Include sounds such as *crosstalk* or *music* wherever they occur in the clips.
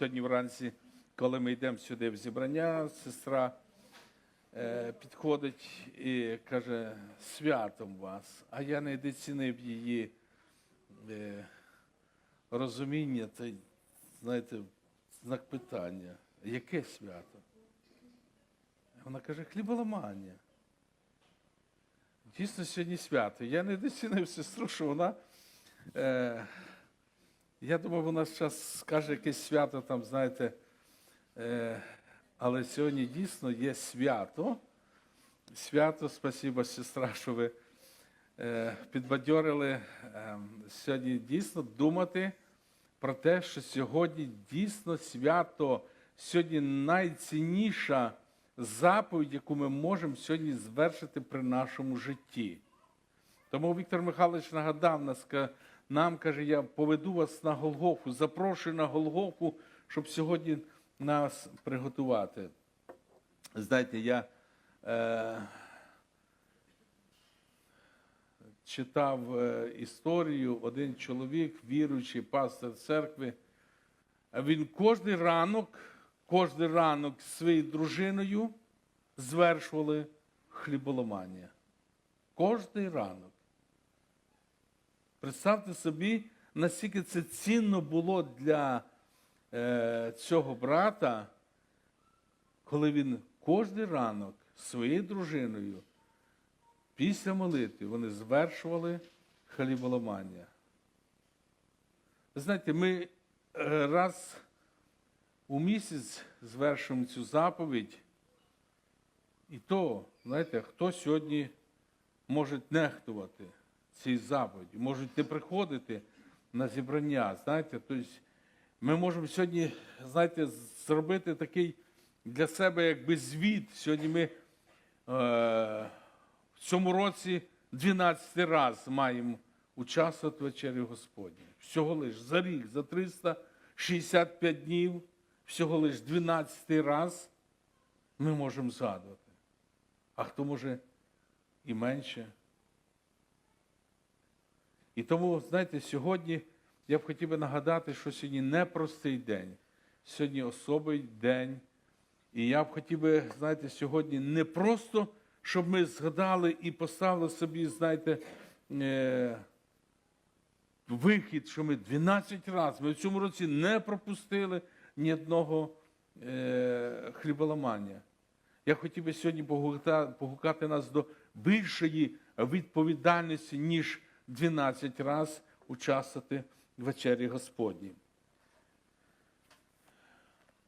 сьогодні вранці, коли ми йдемо сюди в зібрання, сестра е, підходить і каже, святом вас, а я не доцінив її е, розуміння, та знаєте, знак питання, яке свято? Вона каже, хліболамання. Дійсно, сьогодні свято. Я не доцінив сестру, що вона. Е, я думав, вона зараз скаже якесь свято, там, знаєте, е, але сьогодні дійсно є свято. Свято, спасибо, сестра, що ви е, підбадьорили е, сьогодні дійсно думати про те, що сьогодні дійсно свято, сьогодні найцінніша заповідь, яку ми можемо сьогодні звершити при нашому житті. Тому Віктор Михайлович нагадав нас, нам каже, я поведу вас на Голгофу, запрошую на Голгофу, щоб сьогодні нас приготувати. Знаєте, я е, читав е, історію, один чоловік, віруючий пастор церкви, він кожен ранок, кожен ранок своєю дружиною звершували хліболомання. Кожний ранок. Представте собі, наскільки це цінно було для е, цього брата, коли він кожен ранок своєю дружиною після молитви вони звершували хліболамання. Ви знаєте, ми е, раз у місяць звершуємо цю заповідь, і то, знаєте, хто сьогодні може нехтувати цій заповіді, можуть не приходити на зібрання. Знаєте, тобто ми можемо сьогодні, знаєте, зробити такий для себе якби звіт. Сьогодні ми е, в цьому році 12 раз маємо участвувати в вечері Господні. Всього лиш за рік, за 365 днів, всього лиш 12 раз ми можемо згадувати. А хто може і менше. І тому, знаєте, сьогодні я б хотів би нагадати, що сьогодні непростий день, сьогодні особий день. І я б хотів би, знаєте, сьогодні не просто, щоб ми згадали і поставили собі, знаєте, е, вихід, що ми 12 разів, ми в цьому році не пропустили ні одного е, хліболамання. Я хотів би сьогодні погукати, нас до більшої відповідальності, ніж 12 разів участвувати в вечері Господній.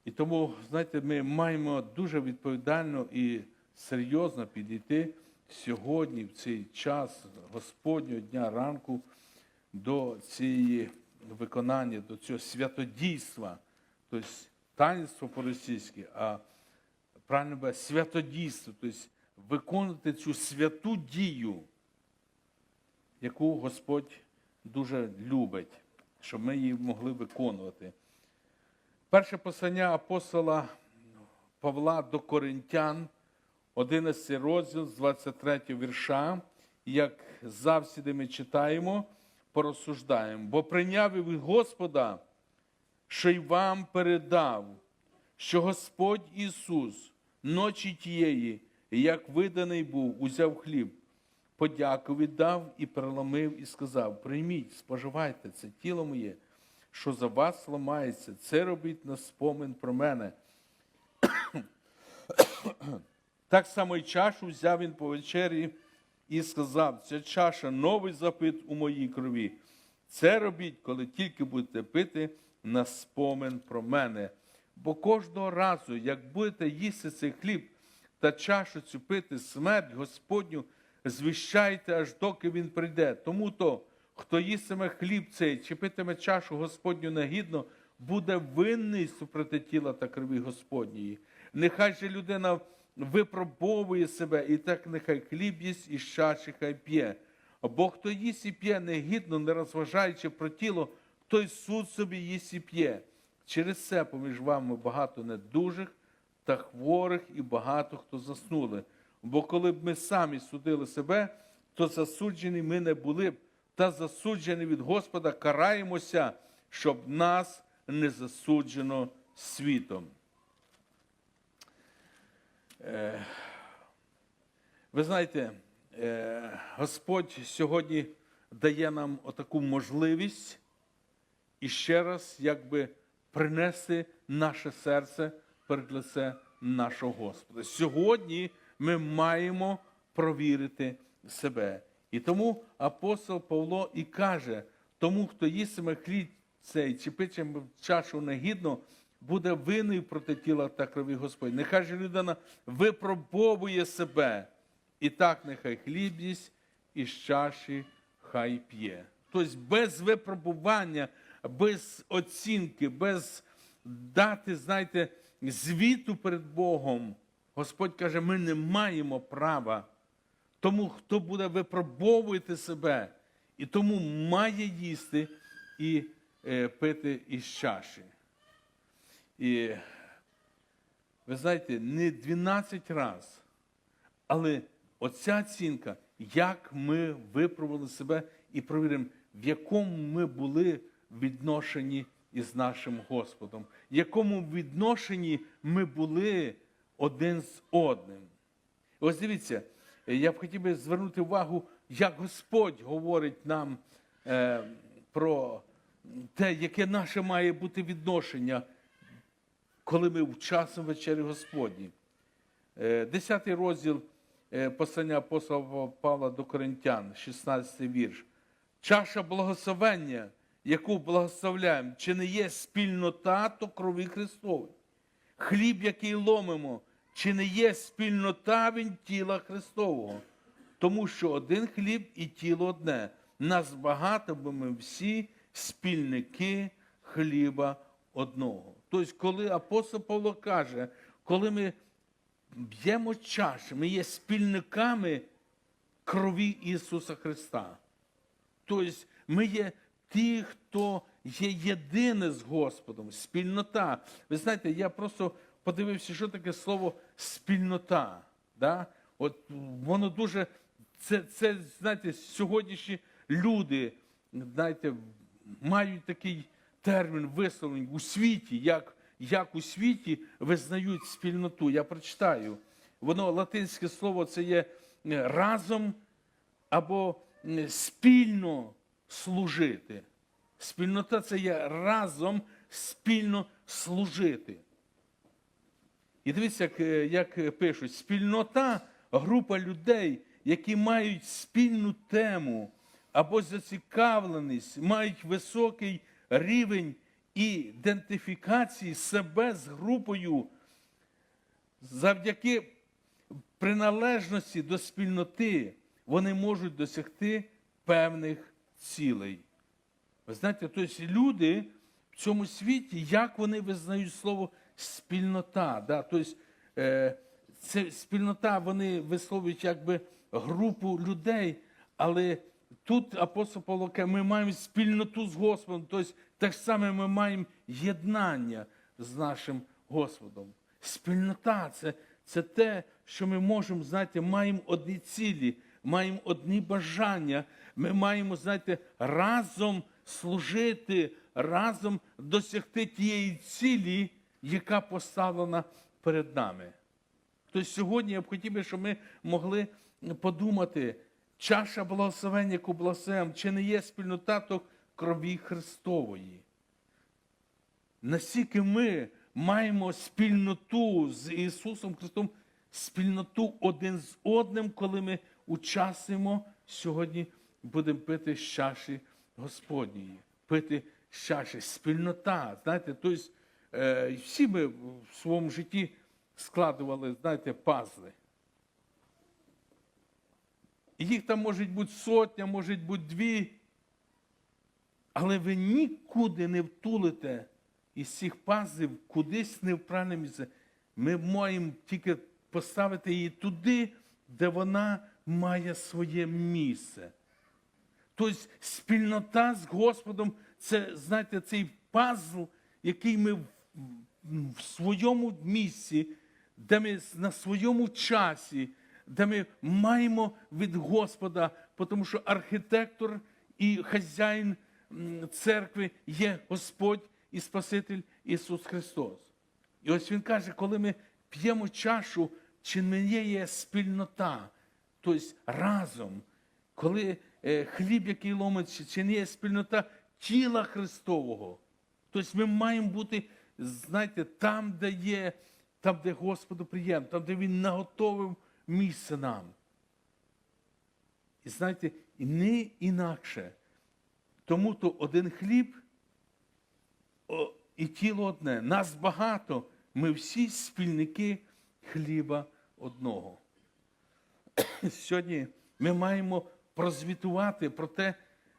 І тому, знаєте, ми маємо дуже відповідально і серйозно підійти сьогодні, в цей час Господнього дня ранку, до цієї виконання, до цього святодійства, тобто таїнство по-російськи, а правильно буде святодійство, тобто виконувати цю святу дію, яку Господь дуже любить, щоб ми її могли виконувати. Перше послання апостола Павла до Коринтян, 11 розділ з 23 вірша, як завсіди ми читаємо, порозсуждаємо. Бо прийняв від Господа, що й вам передав, що Господь Ісус ночі тієї, як виданий був, узяв хліб, подяку віддав і переломив, і сказав: Прийміть, споживайте це тіло моє, що за вас ламається, це робіть на спомин про мене. Так само й чашу взяв він по вечері і сказав: ця чаша новий запит у моїй крові. Це робіть, коли тільки будете пити на спомин про мене. Бо кожного разу, як будете їсти цей хліб та чашу цю пити, смерть Господню, звіщайте, аж доки він прийде. Тому то, хто їстиме хліб цей чи питиме чашу Господню негідно, буде винний супроти тіла та крові Господньої. Нехай же людина випробовує себе, і так нехай хліб їсть і чаші хай п'є. Бо хто їсть і п'є негідно, не розважаючи про тіло, той суд собі їсть і п'є. Через це поміж вами багато недужих та хворих і багато хто заснули. Бо коли б ми самі судили себе, то засуджені ми не були б, та засуджені від Господа караємося, щоб нас не засуджено світом. Е, Ви знаєте, е, Господь сьогодні дає нам отаку можливість і ще раз якби принести наше серце перед лице нашого Господа. Сьогодні ми маємо провірити себе. І тому апостол Павло і каже: тому, хто їстиме хліб цей чи питиме чашу негідно, буде винний проти тіла та крові Господь. Нехай же людина випробовує себе. І так нехай хліб їсть, і чаші хай п'є. Тобто без випробування, без оцінки, без дати, знаєте, звіту перед Богом. Господь каже, ми не маємо права. Тому хто буде випробовувати себе, і тому має їсти і е, пити із чаші. І ви знаєте, не 12 разів, але оця оцінка, як ми випробували себе і провіримо, в якому ми були відношенні із нашим Господом, в якому відношенні ми були один з одним. Ось дивіться, я б хотів би звернути увагу, як Господь говорить нам е, про те, яке наше має бути відношення, коли ми в часом вечері Господні. Е, Десятий розділ е, послання апостола Павла до Коринтян, 16 вірш. Чаша благословення, яку благословляємо, чи не є спільнота то крові Христової? Хліб, який ломимо, чи не є спільнота він тіла Христового? Тому що один хліб і тіло одне. Нас багато, бо ми всі спільники хліба одного. Тобто, коли апостол Павло каже, коли ми б'ємо чаші, ми є спільниками крові Ісуса Христа. Тобто ми є ті, хто є єдине з Господом, спільнота. Ви знаєте, я просто подивився, що таке слово спільнота. Да? От воно дуже, це, це знаєте, сьогоднішні люди, знаєте, мають такий термін висловлень у світі, як, як у світі визнають спільноту. Я прочитаю. Воно латинське слово це є е, разом або спільно служити. Спільнота це є разом спільно служити. І дивіться, як, е, як пишуть, спільнота група людей, які мають спільну тему або зацікавленість, мають високий рівень ідентифікації себе з групою завдяки приналежності до спільноти вони можуть досягти певних цілей. Ви знаєте, тобто люди в цьому світі, як вони визнають слово спільнота. Да? Тобто, е, це спільнота, вони висловлюють якби групу людей, але тут апостол Павло каже, ми маємо спільноту з Господом, тобто так само ми маємо єднання з нашим Господом. Спільнота це, це те, що ми можемо, знаєте, маємо одні цілі, маємо одні бажання, ми маємо, знаєте, разом служити, разом досягти тієї цілі, яка поставлена перед нами. Тобто сьогодні я б хотів би, щоб ми могли подумати, чаша благословення, благословимо, чи не є спільнота то крові Христової. Наскільки ми маємо спільноту з Ісусом Христом, спільноту один з одним, коли ми участвуємо сьогодні, будемо пити з чаші Господньої, пити з чаші, спільнота. Знаєте, тобто, всі ми в своєму житті складували, знаєте, пазли. Їх там може бути сотня, може бути дві. Але ви нікуди не втулите із цих пазлів кудись не в правильне місце. Ми маємо тільки поставити її туди, де вона має своє місце. Тобто спільнота з Господом це, знаєте, цей пазл, який ми в, своєму місці, де ми на своєму часі, де ми маємо від Господа, тому що архітектор і хазяїн церкви є Господь, і Спаситель Ісус Христос. І ось Він каже, коли ми п'ємо чашу, чи не є спільнота, тобто разом, коли е, хліб, який ломиться, чи не є спільнота тіла Христового. Тобто ми маємо бути, знаєте, там, де є, там, де Господу приємно, там, де Він наготовив місце нам. І знаєте, і не інакше. Тому то один хліб і тіло одне. Нас багато, ми всі спільники хліба одного. *coughs* Сьогодні ми маємо прозвітувати про те,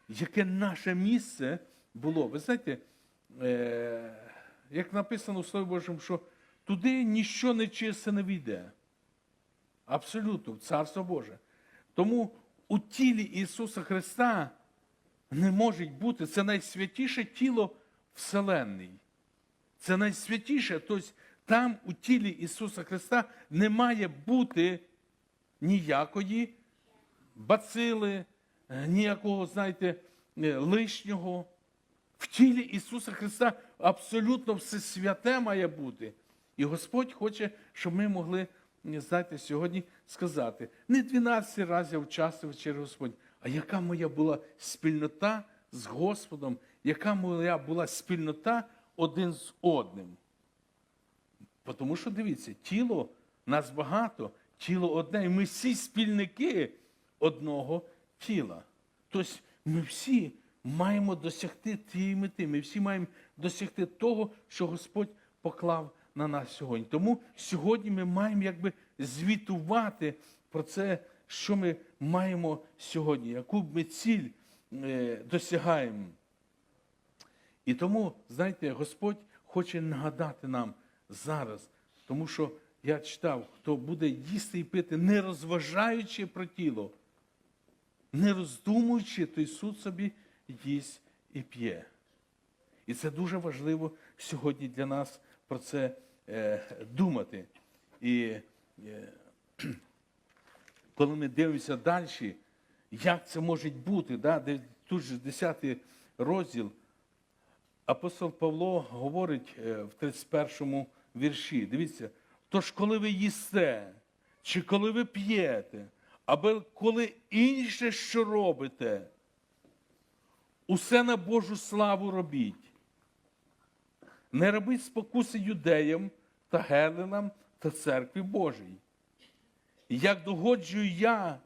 яке наше місце було. Ви знаєте, е, як написано в Слові Божому, що туди ніщо нечисте не війде. Абсолютно, в Царство Боже. Тому у тілі Ісуса Христа не може бути це найсвятіше тіло Вселенної. Це найсвятіше. Тобто там у тілі Ісуса Христа не має бути ніякої бацили, е, ніякого, знаєте, е, лишнього. В тілі Ісуса Христа абсолютно все святе має бути. І Господь хоче, щоб ми могли, знаєте, сьогодні сказати, не 12 разів в час вечері Господь, а яка моя була спільнота з Господом, яка моя була спільнота один з одним. Тому що дивіться, тіло нас багато, тіло одне, і ми всі спільники одного тіла. Тобто ми всі маємо досягти тієї мети, ми всі маємо досягти того, що Господь поклав на нас сьогодні. Тому сьогодні ми маємо якби звітувати про це, що ми маємо сьогодні, яку б ми ціль е, досягаємо. І тому, знаєте, Господь хоче нагадати нам зараз, тому що я читав, хто буде їсти і пити, не розважаючи про тіло, не роздумуючи, той суд собі їсть і п'є. І це дуже важливо сьогодні для нас про це е, думати. І е, *clears throat* коли ми дивимося далі, як це може бути, да, де тут же 10 розділ, апостол Павло говорить е, в 31 вірші. Дивіться, тож коли ви їсте, чи коли ви п'єте, або коли інше, що робите, усе на Божу славу робіть. Не робіть спокуси юдеям та гелинам та церкві Божій. Як догоджую я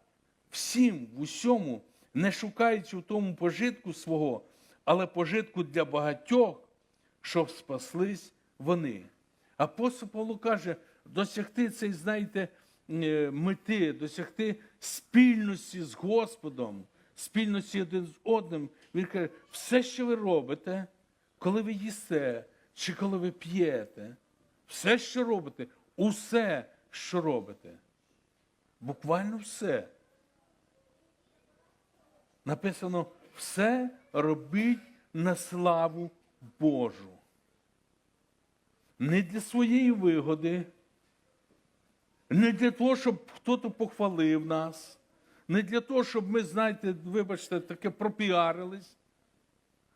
всім в усьому, не шукаючи в тому пожитку свого, але пожитку для багатьох, щоб спаслись вони. Апостол Павло каже, досягти цей, знаєте, е, мети, досягти спільності з Господом, спільності один з одним. Він каже, все, що ви робите, коли ви їсте, чи коли ви п'єте, все, що робите, усе, що робите. Буквально все. Написано, все робіть на славу Божу. Не для своєї вигоди, не для того, щоб хтось похвалив нас, не для того, щоб ми, знаєте, вибачте, таке пропіарились.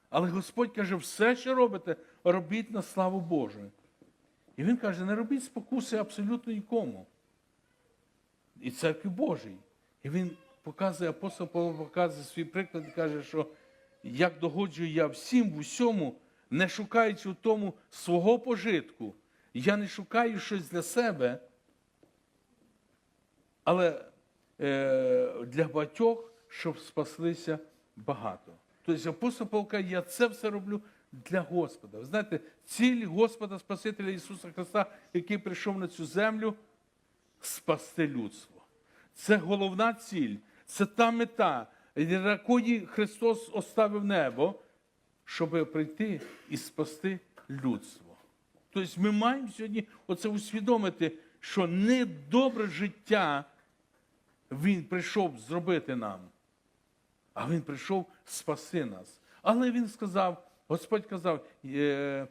Але Господь каже, все, що робите, робіть на славу Божу. І Він каже, не робіть спокуси абсолютно нікому. І церкві Божій. І він показує, апостол Павло показує свій приклад і каже, що як догоджую я всім в усьому, не шукаючи в тому свого пожитку, я не шукаю щось для себе, але для багатьох, щоб спаслися багато. Тобто апостол Павло каже, я це все роблю для Господа. Ви знаєте, ціль Господа Спасителя Ісуса Христа, який прийшов на цю землю, спасти людство. Це головна ціль, це та мета, якої Христос оставив небо, щоб прийти і спасти людство. Тобто ми маємо сьогодні оце усвідомити, що не добре життя Він прийшов зробити нам, а Він прийшов спаси нас. Але Він сказав, Господь казав, е,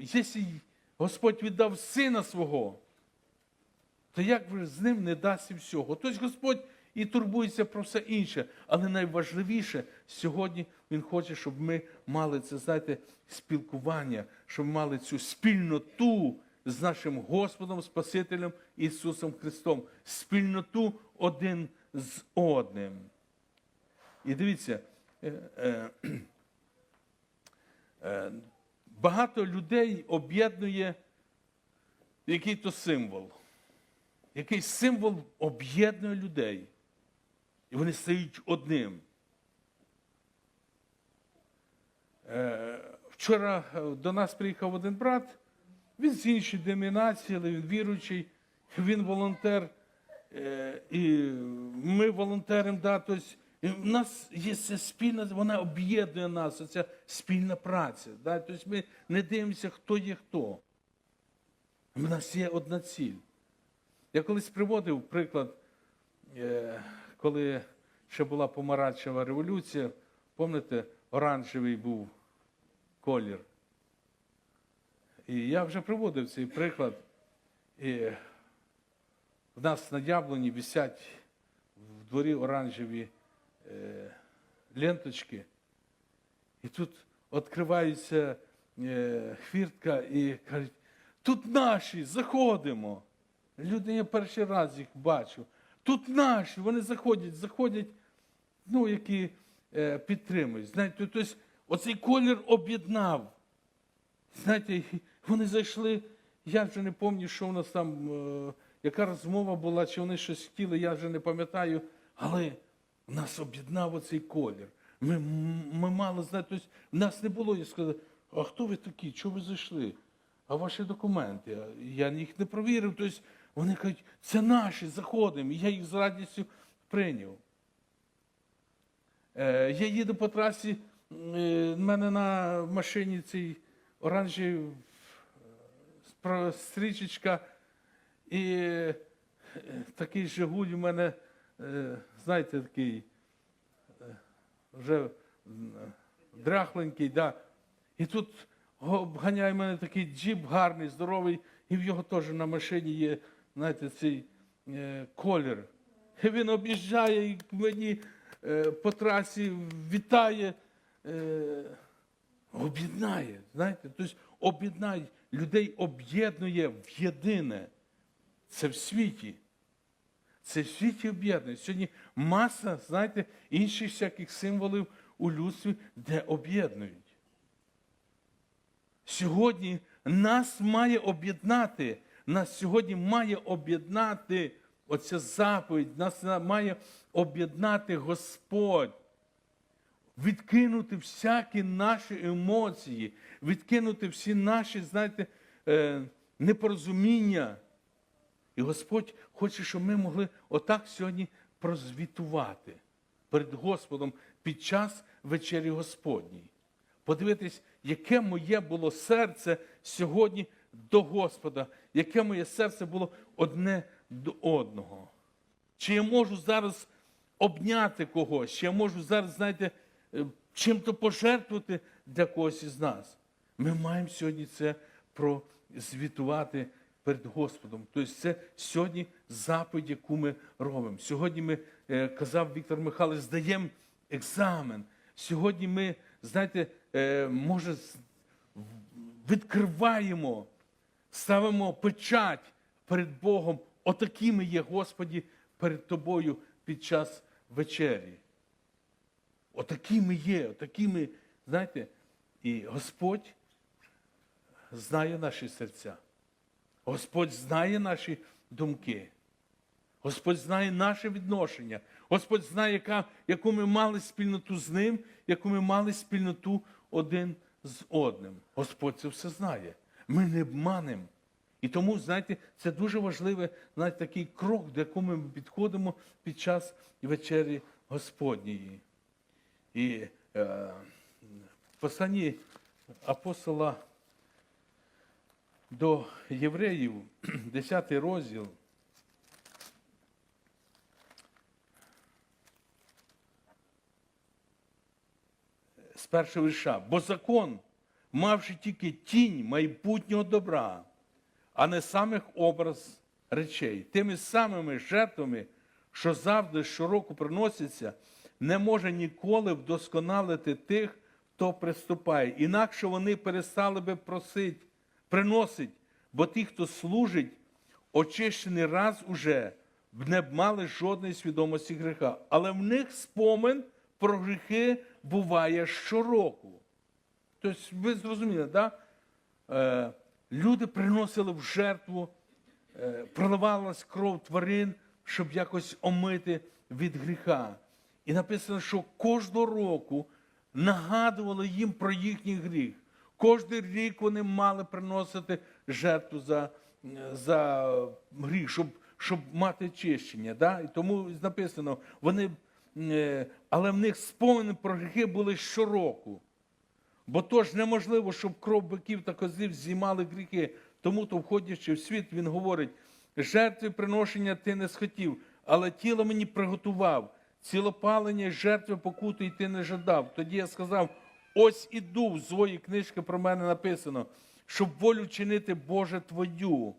якщо Господь віддав сина свого, то як ви з ним не дасть і всього? Тобто Господь і турбується про все інше. Але найважливіше сьогодні він хоче, щоб ми мали це, знаєте, спілкування, щоб ми мали цю спільноту з нашим Господом, Спасителем Ісусом Христом, спільноту один з одним. І дивіться, е, е, е, багато людей об'єднує який то символ. Якийсь символ об'єднує людей. І вони стають одним. Вчора до нас приїхав один брат, він з іншої деномінації, але він віруючий, він волонтер. Е, І ми волонтеримо, да, тобто, в нас є ця спільна, вона об'єднує нас, оця спільна праця. Да? Тобто ми не дивимося, хто є хто. У нас є одна ціль. Я колись приводив приклад, е, коли ще була помаранчева революція, пам'ятаєте, оранжевий був колір. І я вже приводив цей приклад. І в нас на яблуні висять в дворі оранжеві е, ленточки. І тут відкривається е, хвіртка і кажуть, тут наші, заходимо. Люди, я перший раз їх бачу. Тут наші, вони заходять, заходять, ну, які е, підтримують. Знаєте, тобто, оцей колір об'єднав. Знаєте, вони зайшли, я вже не пам'ятаю, що у нас там, е, яка розмова була, чи вони щось хотіли, я вже не пам'ятаю, але нас об'єднав оцей колір. Ми, ми мали знати, тобто, нас не було, я сказав, а хто ви такі, чого ви зайшли? А ваші документи? Я їх не провірив. Тобто вони кажуть, це наші, заходимо. І я їх з радістю прийняв. Е, я їду по трасі, е, в мене на машині цей оранжевий спра- стрічечка, і е, такий Жигуль у мене, е, знаєте, такий е, вже дряхленький, да. І тут обганяє мене такий джіп гарний, здоровий, і в його теж на машині є, знаєте, цей колір. І він об'їжджає і мені по трасі вітає, об'єднає. Знаєте, тобто об'єднає, людей об'єднує в єдине. Це в світі. Це в світі об'єднує. Сьогодні маса, знаєте, інших всяких символів у людстві, де об'єднують. Сьогодні нас має об'єднати, нас сьогодні має об'єднати оця заповідь, нас має об'єднати Господь, відкинути всякі наші емоції, відкинути всі наші, знаєте, е, непорозуміння. І Господь хоче, щоб ми могли отак сьогодні прозвітувати перед Господом під час вечері Господній. Подивитись, яке моє було серце сьогодні до Господа, яке моє серце було одне до одного. Чи я можу зараз обняти когось, чи я можу зараз, знаєте, е, чим-то пожертвувати для когось із нас. Ми маємо сьогодні це прозвітувати перед Господом. Тобто це сьогодні заповідь, яку ми робимо. Сьогодні ми, е, казав Віктор Михайлович, здаємо екзамен. Сьогодні ми, знаєте, е, може, відкриваємо, ставимо печать перед Богом. Отакими є, Господі, перед тобою під час вечері. Отакими є, отакими, знаєте, і Господь знає наші серця. Господь знає наші думки. Господь знає наше відношення. Господь знає, яка, яку ми мали спільноту з ним, яку ми мали спільноту один з одним. Господь це все знає. Ми не обманемо. І тому, знаєте, це дуже важливий знаєте, такий крок, до якого ми підходимо під час вечері Господньої. І е, в посланні апостола до євреїв, *clears throat* 10 розділ. З першого вірша. Бо закон, мавши тільки тінь майбутнього добра, а не самих образ речей, тими самими жертвами, що завжди щороку приноситься, не може ніколи вдосконалити тих, хто приступає. Інакше вони перестали би просити, приносить, бо ті, хто служить, очищений раз уже, не мали жодної свідомості гріха. Але в них спомин про гріхи буває щороку. Тобто, ви зрозуміли, так? Е, люди приносили в жертву, е, проливалась кров тварин, щоб якось омити від гріха. І написано, що кожного року нагадували їм про їхній гріх. Кожний рік вони мали приносити жертву за, за гріх, щоб, щоб мати чищення. Да? І тому написано, вони, е, але в них спомини про гріхи були щороку. Бо то ж неможливо, щоб кров биків та козлів знімали гріхи. Тому то, входячи в світ, він говорить: жертви приношення ти не схотів, але тіло мені приготував. Цілопалення, жертви покуту ти не жадав. Тоді я сказав: ось іду, в своїй книжці про мене написано, щоб волю чинити Боже Твою.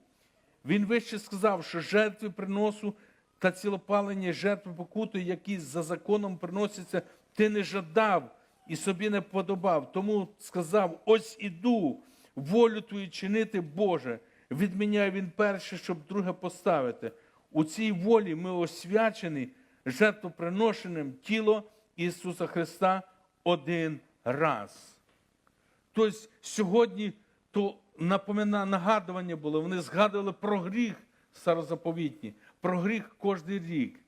Він вище сказав, що жертви приносу та цілопалення жертви покути, які за законом приносяться, ти не жадав і собі не подобав. Тому сказав: ось іду, волю твою чинити, Боже. Відміняє він перше, щоб друге поставити. У цій волі ми освячені жертвоприношеним тіло Ісуса Христа один раз. Тобто сьогодні то напомина, нагадування було, вони згадували про гріх старозаповітні, про гріх кожен рік.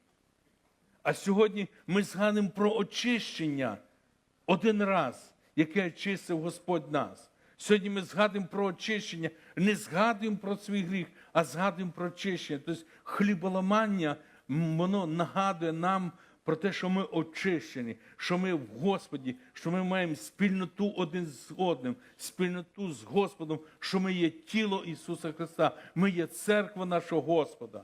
А сьогодні ми згадуємо про очищення один раз, яке очистив Господь нас. Сьогодні ми згадуємо про очищення, не згадуємо про свій гріх, а згадуємо про очищення. Тобто хліболамання, воно нагадує нам про те, що ми очищені, що ми в Господі, що ми маємо спільноту один з одним, спільноту з Господом, що ми є тіло Ісуса Христа, ми є церква нашого Господа.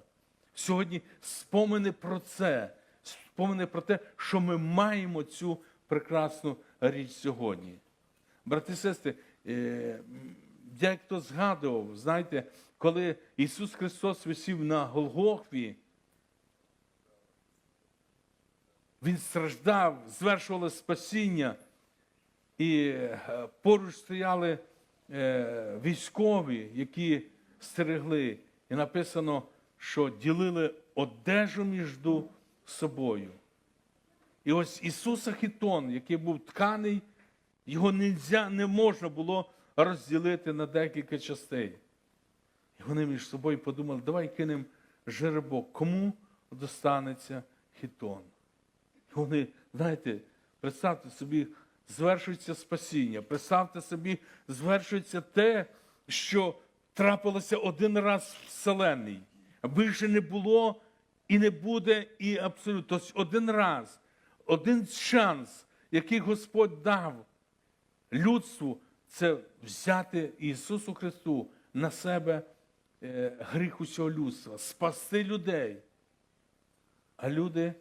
Сьогодні спомини про це, спомини про те, що ми маємо цю прекрасну річ сьогодні. Брати і сестри, е, як хто згадував, знаєте, коли Ісус Христос висів на Голгофі, Він страждав, звершували спасіння, і е, поруч стояли е, військові, які стерегли. І написано, що ділили одежу між собою. І ось Ісуса Хітон, який був тканий, його нельзя, не можна було розділити на декілька частей. І вони між собою подумали, давай кинемо жеребок, кому достанеться хітон. Вони, знаєте, представте собі, звершується спасіння. Представте собі, звершується те, що трапилося один раз в Вселенній. Більше не було і не буде, і абсолютно. Тобто один раз, один шанс, який Господь дав людству, це взяти Ісусу Христу на себе е, гріх усього людства, спасти людей. А люди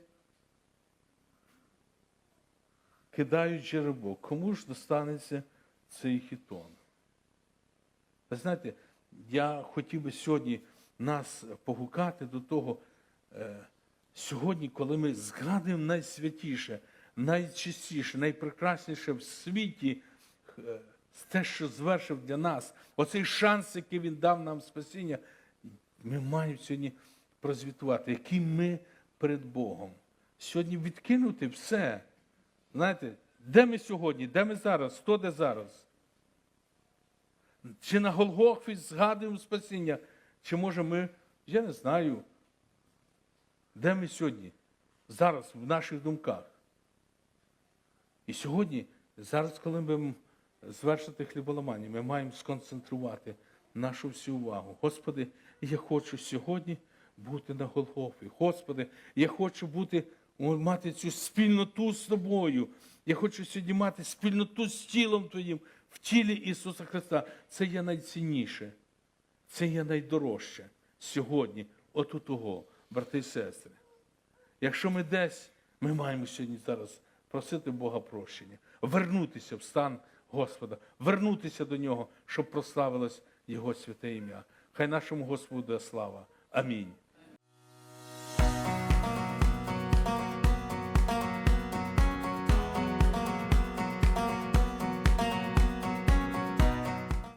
кидають жеребок. Кому ж достанеться цей хітон? Ви знаєте, я хотів би сьогодні нас погукати до того, е, сьогодні, коли ми згадуємо найсвятіше, найчистіше, найпрекрасніше в світі, е, те, що звершив для нас, оцей шанс, який він дав нам спасіння, ми маємо сьогодні прозвітувати, які ми перед Богом. Сьогодні відкинути все. Знаєте, де ми сьогодні, де ми зараз, хто де зараз? Чи на Голгофі згадуємо спасіння, чи може ми, я не знаю, де ми сьогодні? Зараз в наших думках. І сьогодні, зараз, коли ми звершити хліболамання, ми маємо сконцентрувати нашу всю увагу. Господи, я хочу сьогодні бути на Голгофі. Господи, я хочу бути, мати цю спільноту з тобою. Я хочу сьогодні мати спільноту з тілом Твоїм в тілі Ісуса Христа. Це є найцінніше, це є найдорожче сьогодні, от у того, брати і сестри. Якщо ми десь, ми маємо сьогодні зараз просити Бога прощення, вернутися в стан Господа, вернутися до Нього, щоб прославилось Його святе ім'я. Хай нашому Господу слава. Амінь.